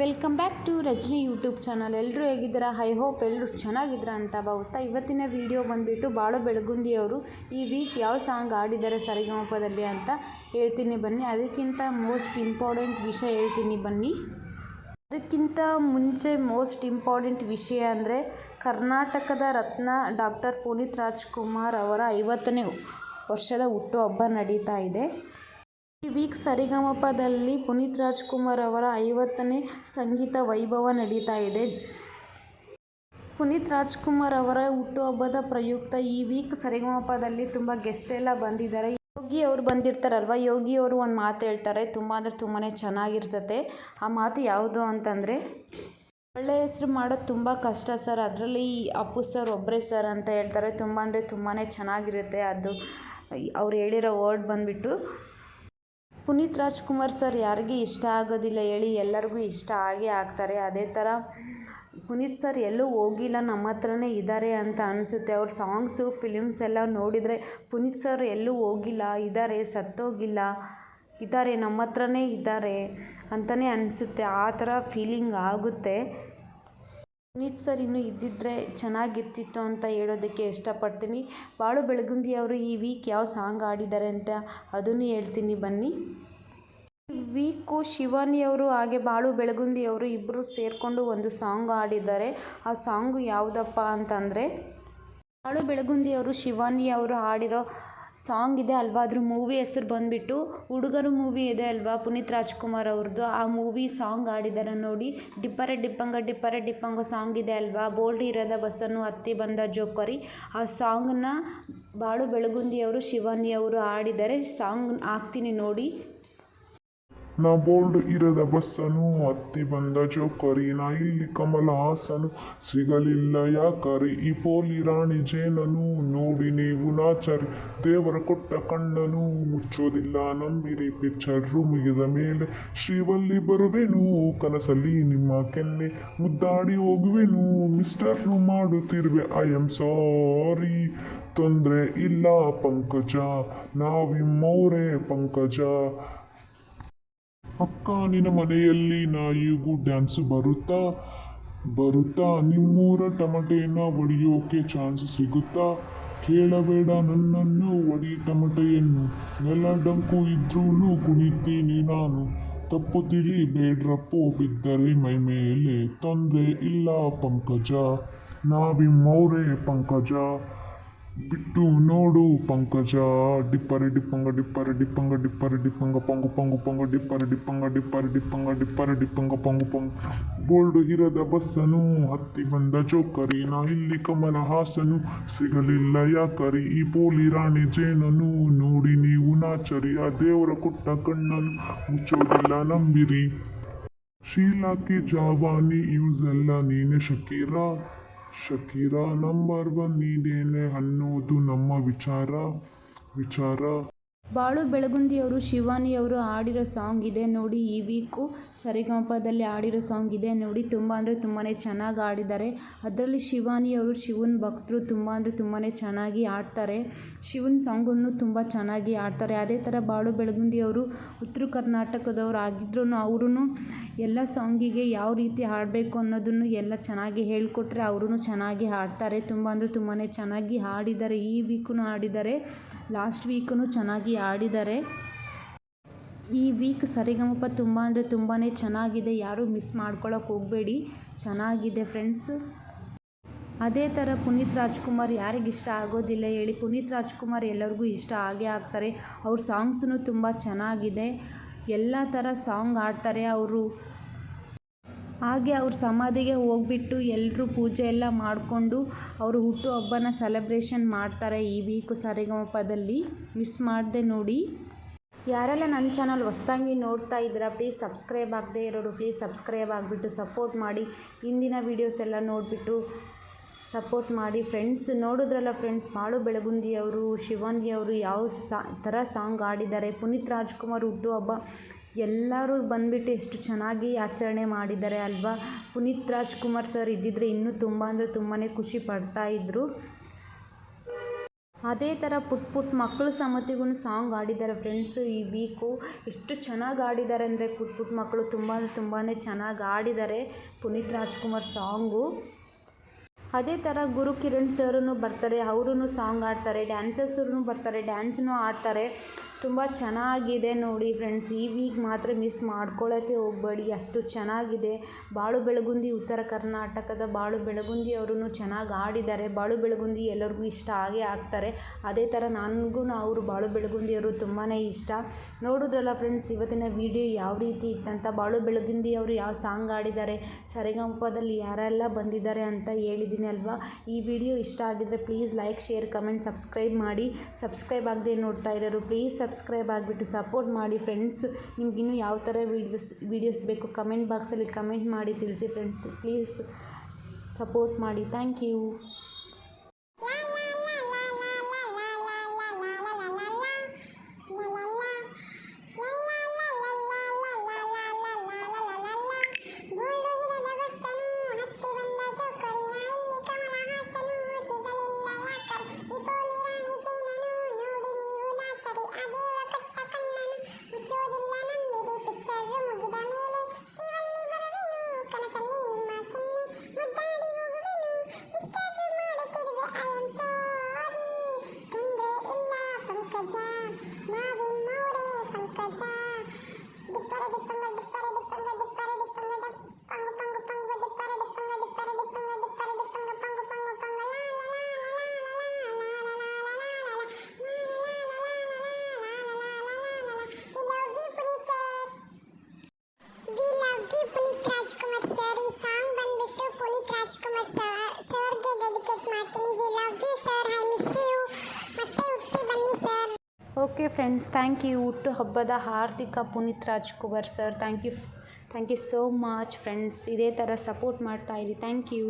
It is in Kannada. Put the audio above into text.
Welcome back to Rajini YouTube channel. ಎಲ್ಲರೂ ಹೇಗಿದ್ದೀರಾ? ಹೈ ಹೋಪ್ ಎಲ್ಲರೂ ಚೆನ್ನಾಗಿದ್ದೀರಾ ಅಂತ ಭಾವಿಸ್ತಾ ಇವತ್ತಿನ ವಿಡಿಯೋ ಬಂದುಬಿಟ್ಟು ಬಾಳು ಬೆಳಗುಂದಿಯವರು ಈ ವೀಕ್ ಯಾವ ಸಾಂಗ್ ಆಡಿದ್ದಾರೆ ಸರಿಗಮಪದಲ್ಲಿ ಅಂತ ಹೇಳ್ತೀನಿ ಬನ್ನಿ. ಅದಕ್ಕಿಂತ ಮೋಸ್ಟ್ ಇಂಪಾರ್ಟೆಂಟ್ ವಿಷಯ ಹೇಳ್ತೀನಿ ಬನ್ನಿ. ಅದಕ್ಕಿಂತ ಮುಂಚೆ ಮೋಸ್ಟ್ ಇಂಪಾರ್ಟೆಂಟ್ ವಿಷಯ ಅಂದರೆ ಕರ್ನಾಟಕದ ರತ್ನ ಡಾಕ್ಟರ್ ಪುನೀತ್ ರಾಜ್ಕುಮಾರ್ ಅವರ ಐವತ್ತನೇ ವರ್ಷದ ಹುಟ್ಟುಹಬ್ಬ ನಡೀತಾ ಇದೆ. ಈ ವೀಕ್ ಸರಿಗಮಪದಲ್ಲಿ ಪುನೀತ್ ರಾಜ್ಕುಮಾರ್ ಅವರ ಐವತ್ತನೇ ಸಂಗೀತ ವೈಭವ ನಡೀತಾ ಇದೆ. ಪುನೀತ್ ರಾಜ್ಕುಮಾರ್ ಅವರ ಹುಟ್ಟುಹಬ್ಬದ ಪ್ರಯುಕ್ತ ಈ ವೀಕ್ ಸರಿಗಮಪದಲ್ಲಿ ತುಂಬ ಗೆಸ್ಟ್ ಎಲ್ಲ ಬಂದಿದ್ದಾರೆ. ಯೋಗಿ ಅವರು ಬಂದಿರ್ತಾರಲ್ವ? ಯೋಗಿ ಅವರು ಒಂದು ಮಾತು ಹೇಳ್ತಾರೆ, ತುಂಬ ಅಂದರೆ ತುಂಬಾ ಚೆನ್ನಾಗಿರ್ತತೆ. ಆ ಮಾತು ಯಾವುದು ಅಂತಂದರೆ ಒಳ್ಳೆಯ ಹೆಸರು ಮಾಡೋದು ತುಂಬ ಕಷ್ಟ ಸರ್. ಅದರಲ್ಲಿ ಅಪ್ಪು ಸರ್ ಒಬ್ಬರೇ ಸರ್ ಅಂತ ಹೇಳ್ತಾರೆ. ತುಂಬ ಅಂದರೆ ತುಂಬಾ ಚೆನ್ನಾಗಿರುತ್ತೆ ಅದು. ಅವ್ರು ಹೇಳಿರೋ ವರ್ಡ್ ಬಂದುಬಿಟ್ಟು ಪುನೀತ್ ರಾಜ್ಕುಮಾರ್ ಸರ್ ಯಾರಿಗೆ ಇಷ್ಟ ಆಗೋದಿಲ್ಲ ಹೇಳಿ ಎಲ್ಲರಿಗೂ ಇಷ್ಟ ಆಗೇ ಆಗ್ತಾರೆ. ಅದೇ ಥರ ಪುನೀತ್ ಸರ್ ಎಲ್ಲೂ ಹೋಗಿಲ್ಲ, ನಮ್ಮ ಹತ್ರನೇ ಇದ್ದಾರೆ ಅಂತ ಅನಿಸುತ್ತೆ. ಅವ್ರ ಸಾಂಗ್ಸು, ಫಿಲಿಮ್ಸ್ ಎಲ್ಲ ನೋಡಿದರೆ ಪುನೀತ್ ಸರ್ ಎಲ್ಲೂ ಹೋಗಿಲ್ಲ, ಇದ್ದಾರೆ, ಸತ್ತೋಗಿಲ್ಲ, ಇದ್ದಾರೆ, ನಮ್ಮ ಹತ್ರನೇ ಇದ್ದಾರೆ ಅಂತಲೇ ಅನಿಸುತ್ತೆ. ಆ ಥರ ಫೀಲಿಂಗ್ ಆಗುತ್ತೆ. ಪುನೀತ್ ಸರ್ ಇನ್ನೂ ಇದ್ದಿದ್ದರೆ ಚೆನ್ನಾಗಿರ್ತಿತ್ತು ಅಂತ ಹೇಳೋದಕ್ಕೆ ಇಷ್ಟಪಡ್ತೀನಿ. ಬಾಳು ಬೆಳಗುಂದಿ ಅವರು ಈ ವೀಕ್ ಯಾವ ಸಾಂಗ್ ಆಡಿದ್ದಾರೆ ಅಂತ ಅದನ್ನು ಹೇಳ್ತೀನಿ ಬನ್ನಿ. ಈ ವೀಕು ಶಿವಾನಿ ಅವರು ಹಾಗೆ ಬಾಳು ಬೆಳಗುಂದಿ ಅವರು ಇಬ್ಬರು ಸೇರಿಕೊಂಡು ಒಂದು ಸಾಂಗ್ ಆಡಿದ್ದಾರೆ ಆ ಸಾಂಗು ಯಾವುದಪ್ಪ ಅಂತಂದರೆ, ಬಾಳು ಬೆಳಗುಂದಿ ಅವರು ಶಿವಾನಿ ಅವರು ಹಾಡಿರೋ ಸಾಂಗ್ ಇದೆ ಅಲ್ವಾ? ಅದ್ರ ಮೂವಿ ಹೆಸ್ರು ಬಂದುಬಿಟ್ಟು ಹುಡುಗರು ಮೂವಿ ಇದೆ ಅಲ್ವಾ? ಪುನೀತ್ ರಾಜ್ಕುಮಾರ್ ಅವ್ರದ್ದು ಆ ಮೂವಿ ಸಾಂಗ್ ಆಡಿದ್ದಾರೆ ನೋಡಿ. ಡಿಪ್ಪರೆ ಡಿಪ್ಪಂಗ ಡಿಪ್ಪರೆ ಡಿಪ್ಪಂಗ ಸಾಂಗ್ ಇದೆ ಅಲ್ವಾ? ಬೋಲ್ಡ್ ಇರದ ಬಸ್ಸನ್ನು ಹತ್ತಿ ಬಂದ ಜೋಕರಿ. ಆ ಸಾಂಗನ್ನ ಬಾಳು ಬೆಳಗುಂದಿಯವರು ಶಿವಾನಿ ಅವರು ಹಾಡಿದ್ದಾರೆ ಸಾಂಗ್ ಹಾಕ್ತೀನಿ ನೋಡಿ. ನಾ ಬೋಲ್ಡ್ ಇರದ ಬಸ್ಸನು ಹತ್ತಿ ಬಂದ ಜೋಕರಿ, ನಾ ಇಲ್ಲಿ ಕಮಲ ಹಾಸನು, ಸಿಗಲಿಲ್ಲ ಯಾಕರಿ, ಈ ಪೋಲಿ ರಾಣಿ ಜೇನನು, ನೋಡಿ ನೀವು ನಾಚರಿ, ದೇವರ ಕೊಟ್ಟ ಕಣ್ಣನು, ಮುಚ್ಚೋದಿಲ್ಲ ನಂಬಿರಿ ಪಿಕ್ಚರ್ ಮುಗಿದ ಮೇಲೆ, ಶ್ರೀವಲ್ಲಿ ಬರುವೆನು, ಕನಸಲ್ಲಿ ನಿಮ್ಮ ಕೆನ್ನೆ, ಮುದ್ದಾಡಿ ಹೋಗುವೆನು ಮಿಸ್ಟರ್ ಮಾಡುತ್ತಿರುವೆ ಐ ಆಮ್ ಸಾರಿ ತೊಂದರೆ ಇಲ್ಲ ಪಂಕಜ ನಾವಿಮ್ಮೋರೆ ಪಂಕಜ ಅಕ್ಕ, ನಿನ್ನ ಮನೆಯಲ್ಲಿ ನಾಯಿಗೂ ಡ್ಯಾನ್ಸ್ ಬರುತ್ತಾ? ಬರುತ್ತಾ? ನಿಮ್ಮೂರ ಟಮಟೆಯನ್ನ ಒಡೆಯೋಕೆ ಚಾನ್ಸ್ ಸಿಗುತ್ತಾ? ಕೇಳಬೇಡ ನನ್ನನ್ನು, ಒಡಿ ಟಮಟೆಯನ್ನು. ನೆಲ ಡಂಕು ಇದ್ರೂ ಕುಣಿತೀನಿ ನಾನು. ತಪ್ಪು ತಿಳಿ ಬೇಡ್ರಪ್ಪು, ಬಿದ್ದರೆ ಮೈ ಮೇಲೆ ತೊಂದರೆ ಇಲ್ಲ ಪಂಕಜ. ನಾವಿಮ್ಮೋರೆ ಪಂಕಜ. ಬಿಟ್ಟು ನೋಡು ಪಂಕಜ. ಡಿಪ್ಪರಿ ಡಿಪ್ಪಂಗ ಡಿಪ್ಪರಿ ಡಿಪ್ಪಂಗ ಡಿಪ್ಪರಿ ಡಿಪ್ಪಂಗ, ಪಂಗು ಪಂಗು ಪಂಗು, ಡಿಪ್ಪರಿ ಡಿಪ್ಪಂಗ ಡಿಪ್ಪರಿ ಡಿಪ್ಪಂಗ ಡಿಪ್ಪರಿ ಡಿಪ್ಪಂಗ, ಪಂಗು ಪಂಗು. ಬೋಲ್ಡ್ ಇರದ ಬಸ್ಸನು, ಹತ್ತಿ ಬಂದ ಜೋಕರಿ ನಾ ಇಲ್ಲಿ ಕಮಲ ಹಾಸನು, ಸಿಗಲಿಲ್ಲ ಯಾಕರಿ ಈ ಪೋಲಿ ರಾಣಿ ಜೇನನು. ನೋಡಿ ನೀವು ನಾಚರಿ, ಆ ದೇವರ ಕೊಟ್ಟ ಕಣ್ಣನು, ಮುಚ್ಚೋದಿಲ್ಲ ನಂಬಿರಿ. ಶೀಲಾಕಿ ಜಾವಾನಿ ಯೂಸ್ ಎಲ್ಲ ನೀನೆ ಶಕೀರಾ. ಶಕೀರಾ ನಂಬರ್ ಒನ್ ನೀನೇನೆ ಅನ್ನೋದು ನಮ್ಮ ವಿಚಾರ ವಿಚಾರ. ಬಾಳು ಬೆಳಗುಂದಿಯವರು ಶಿವಾನಿಯವರು ಹಾಡಿರೋ ಸಾಂಗ್ ಇದೆ ನೋಡಿ. ಈ ವೀಕು ಸರಿಗಮಪದಲ್ಲಿ ಹಾಡಿರೋ ಸಾಂಗ್ ಇದೆ ನೋಡಿ. ತುಂಬ ಅಂದರೆ ತುಂಬಾ ಚೆನ್ನಾಗಿ ಹಾಡಿದ್ದಾರೆ. ಅದರಲ್ಲಿ ಶಿವಾನಿಯವರು ಶಿವನ ಭಕ್ತರು ತುಂಬ ಅಂದರೆ ತುಂಬಾ ಚೆನ್ನಾಗಿ ಹಾಡ್ತಾರೆ. ಶಿವನ ಸಾಂಗನ್ನು ತುಂಬ ಚೆನ್ನಾಗಿ ಹಾಡ್ತಾರೆ. ಅದೇ ಥರ ಬಾಳು ಬೆಳಗುಂದಿಯವರು ಉತ್ತರ ಕರ್ನಾಟಕದವ್ರು ಆಗಿದ್ರೂ ಅವರು ಎಲ್ಲ ಸಾಂಗಿಗೆ ಯಾವ ರೀತಿ ಹಾಡಬೇಕು ಅನ್ನೋದನ್ನು ಎಲ್ಲ ಚೆನ್ನಾಗಿ ಹೇಳಿಕೊಟ್ರೆ ಅವರು ಚೆನ್ನಾಗಿ ಹಾಡ್ತಾರೆ. ತುಂಬ ಅಂದರೆ ತುಂಬಾ ಚೆನ್ನಾಗಿ ಹಾಡಿದ್ದಾರೆ. ಈ ವೀಕೂ ಹಾಡಿದ್ದಾರೆ. ಲಾಸ್ಟ್ ವೀಕೂ ಚೆನ್ನಾಗಿ ಆಡಿದ್ದಾರೆ. ಈ ವೀಕ್ ಸರಿಗಮಪ ತುಂಬ ಅಂದರೆ ತುಂಬಾ ಚೆನ್ನಾಗಿದೆ. ಯಾರೂ ಮಿಸ್ ಮಾಡ್ಕೊಳಕ್ಕೆ ಹೋಗಬೇಡಿ. ಚೆನ್ನಾಗಿದೆ ಫ್ರೆಂಡ್ಸ್. ಅದೇ ಥರ ಪುನೀತ್ ರಾಜ್ಕುಮಾರ್ ಯಾರಿಗೆ ಇಷ್ಟ ಆಗೋದಿಲ್ಲ ಹೇಳಿ ಪುನೀತ್ ರಾಜ್ಕುಮಾರ್ ಎಲ್ಲರಿಗೂ ಇಷ್ಟ ಆಗೇ ಆಗ್ತಾರೆ. ಅವ್ರ ಸಾಂಗ್ಸೂ ತುಂಬ ಚೆನ್ನಾಗಿದೆ. ಎಲ್ಲ ಥರ ಸಾಂಗ್ ಹಾಡ್ತಾರೆ ಅವರು. ಹಾಗೆ ಅವ್ರ ಸಮಾಧಿಗೆ ಹೋಗ್ಬಿಟ್ಟು ಎಲ್ಲರೂ ಪೂಜೆ ಎಲ್ಲ ಮಾಡಿಕೊಂಡು ಅವರು ಹುಟ್ಟುಹಬ್ಬನ ಸೆಲೆಬ್ರೇಷನ್ ಮಾಡ್ತಾರೆ ಈ ವೀಕು ಸರಿಗಮಪದಲ್ಲಿ. ಮಿಸ್ ಮಾಡದೆ ನೋಡಿ. ಯಾರೆಲ್ಲ ನನ್ನ ಚಾನಲ್ ಹೊಸ್ದಾಗಿ ನೋಡ್ತಾ ಇದ್ದೀರಾ ಪ್ಲೀಸ್ ಸಬ್ಸ್ಕ್ರೈಬ್ ಆಗದೆ ಇರೋರು ಪ್ಲೀಸ್ ಸಬ್ಸ್ಕ್ರೈಬ್ ಆಗಿಬಿಟ್ಟು ಸಪೋರ್ಟ್ ಮಾಡಿ. ಹಿಂದಿನ ವೀಡಿಯೋಸ್ ಎಲ್ಲ ನೋಡಿಬಿಟ್ಟು ಸಪೋರ್ಟ್ ಮಾಡಿ. ಫ್ರೆಂಡ್ಸ್ ನೋಡಿದ್ರಲ್ಲ ಫ್ರೆಂಡ್ಸ್ ಬಾಳು ಬೆಳಗುಂದಿ ಅವರು ಶಿವಾನಿ ಅವರು ಯಾವ ಸಾ, ಥರ ಸಾಂಗ್ ಆಡಿದ್ದಾರೆ ಪುನೀತ್ ರಾಜ್ಕುಮಾರ್ ಹುಟ್ಟುಹಬ್ಬ ಎಲ್ಲರೂ ಬಂದುಬಿಟ್ಟು ಎಷ್ಟು ಚೆನ್ನಾಗಿ ಆಚರಣೆ ಮಾಡಿದ್ದಾರೆ ಅಲ್ವಾ? ಪುನೀತ್ ರಾಜ್ಕುಮಾರ್ ಸರ್ ಇದ್ದಿದ್ದರೆ ಇನ್ನೂ ತುಂಬ ಅಂದರೆ ತುಂಬಾ ಖುಷಿ ಪಡ್ತಾಯಿದ್ರು ಅದೇ ಥರ ಪುಟ್ ಪುಟ್ ಮಕ್ಕಳು ಸಮೇತಿಗೂ ಸಾಂಗ್ ಆಡಿದ್ದಾರೆ ಫ್ರೆಂಡ್ಸು ಈ ವೀಕು. ಎಷ್ಟು ಚೆನ್ನಾಗಿ ಆಡಿದ್ದಾರೆ ಅಂದರೆ ಪುಟ್ ಪುಟ್ ಮಕ್ಕಳು ತುಂಬ ತುಂಬಾ ಚೆನ್ನಾಗಿ ಆಡಿದ್ದಾರೆ ಪುನೀತ್ ರಾಜ್ಕುಮಾರ್ ಸಾಂಗು. ಅದೇ ಥರ ಗುರು ಕಿರಣ್ ಸರೂ ಬರ್ತಾರೆ ಅವರೂ ಸಾಂಗ್ ಆಡ್ತಾರೆ ಡ್ಯಾನ್ಸರ್ಸ್ರು ಬರ್ತಾರೆ, ಡ್ಯಾನ್ಸ್ನೂ ಆಡ್ತಾರೆ ತುಂಬ ಚೆನ್ನಾಗಿದೆ ನೋಡಿ ಫ್ರೆಂಡ್ಸ್. ಈ ವೀಕ್ ಮಾತ್ರ ಮಿಸ್ ಮಾಡ್ಕೊಳ್ಳೋಕ್ಕೆ ಹೋಗಬೇಡಿ. ಅಷ್ಟು ಚೆನ್ನಾಗಿದೆ. ಬಾಳು ಬೆಳಗುಂದಿ ಉತ್ತರ ಕರ್ನಾಟಕದ ಬಾಳು ಬೆಳಗುಂದಿ ಅವರು ಚೆನ್ನಾಗಿ ಆಡಿದ್ದಾರೆ. ಬಾಳು ಬೆಳಗುಂದಿ ಎಲ್ಲರಿಗೂ ಇಷ್ಟ ಆಗೇ ಆಗ್ತಾರೆ. ಅದೇ ಥರ ನನಗೂ ಅವರು ಬಾಳು ಬೆಳಗುಂದಿಯವರು ತುಂಬಾ ಇಷ್ಟ. ನೋಡಿದ್ರಲ್ಲ ಫ್ರೆಂಡ್ಸ್, ಇವತ್ತಿನ ವಿಡಿಯೋ ಯಾವ ರೀತಿ ಇತ್ತಂತ? ಬಾಳು ಬೆಳಗುಂದಿ ಅವರು ಯಾವ ಸಾಂಗ್ ಆಡಿದ್ದಾರೆ ಸರಿಗಮಪದಲ್ಲಿ ಯಾರೆಲ್ಲ ಬಂದಿದ್ದಾರೆ ಅಂತ ಹೇಳಿದ್ದೀನಿ ಅಲ್ವಾ? ಈ ವಿಡಿಯೋ ಇಷ್ಟ ಆಗಿದ್ದರೆ please like share comment subscribe ಮಾಡಿ. ಸಬ್ಸ್ಕ್ರೈಬ್ ಆಗದೆ ನೋಡ್ತಾ ಇರೋರು ಪ್ಲೀಸ್ ಸಬ್ಸ್ಕ್ರೈಬ್ ಆಗಿಬಿಟ್ಟು ಸಪೋರ್ಟ್ ಮಾಡಿ ಫ್ರೆಂಡ್ಸ್. ನಿಮ್ಗೆ ಇನ್ನೂ ಯಾವ ಥರ ವೀಡಿಯೋಸ್ ವೀಡಿಯೋಸ್ ಬೇಕು ಕಮೆಂಟ್ ಬಾಕ್ಸಲ್ಲಿ ಕಮೆಂಟ್ ಮಾಡಿ ತಿಳಿಸಿ ಫ್ರೆಂಡ್ಸ್. ಪ್ಲೀಸ್ ಸಪೋರ್ಟ್ ಮಾಡಿ. Thank you. Friends thank you ಹುಟ್ಟು ಹಬ್ಬದ ಹಾರ್ದಿಕ Puneeth Rajkumar sir thank you thank you so much friends ಇದೇ ಥರ ಸಪೋರ್ಟ್ ಮಾಡ್ತಾಯಿರಿ ಥ್ಯಾಂಕ್ ಯು